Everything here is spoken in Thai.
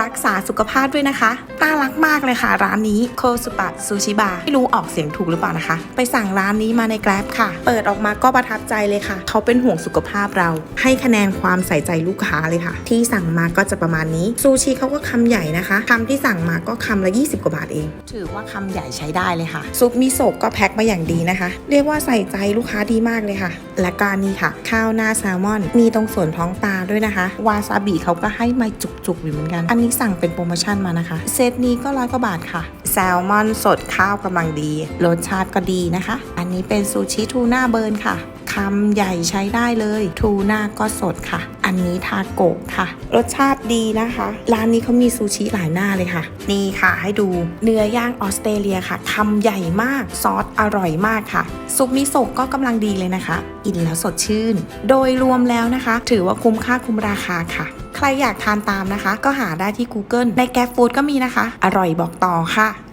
รักษาสุขภาพด้วยนะคะ น่ารักมากเลยค่ะ ร้านนี้โคสุปะซูชิบาไม่รู้ออกเสียงถูกหรือเปล่านะคะ ไปสั่งร้านนี้มาใน Grab ค่ะ เปิดออกมาก็ประทับใจเลยค่ะ เขาเป็นห่วงสุขภาพเรา ให้คะแนนความใส่ใจลูกค้าเลยค่ะ ที่สั่งมาก็จะประมาณนี้ซูชิเขาก็คำใหญ่นะคะคำที่สั่งมาก็คำละ 20 กว่าบาทเอง ถือว่าคำใหญ่ใช้ได้เลยค่ะ ซุปมิโซะก็แพ็คมาอย่างดีนะคะ เรียกว่าใส่ใจลูกค้าดีมากเลยค่ะ และก็นี่ค่ะ ข้าวหน้าแซลมอน มีตรงส่วนท้องปลาด้วยนะคะ วาซาบิเขาก็ให้มาจุกๆอยู่เหมือนกันอันนี้สั่งเป็นโปรโมชั่นมานะคะ เซตนี้ก็ร้อยกว่าบาทค่ะ แซลมอนสดข้าวกำลังดี รสชาติก็ดีนะคะ อันนี้เป็นซูชิทูน่าเบิร์นค่ะคำใหญ่ใช้ได้เลย ทูน่าก็สดค่ะ อันนี้ทาโกะค่ะ รสชาติดีนะคะ ร้านนี้เขามีซูชิหลายหน้าเลยค่ะ นี่ค่ะให้ดูเนื้อย่างออสเตรเลียค่ะคำใหญ่มาก ซอสอร่อยมากค่ะ ซุปมิโซะก็กำลังดีเลยนะคะอินแล้วสดชื่น โดยรวมแล้วนะคะ ถือว่าคุ้มค่าคุ้มราคาค่ะ ใครอยากทานตามนะคะ ก็หาได้ที่ Google ในแก f ฟู d ก็มีนะคะ อร่อยบอกต่อค่ะ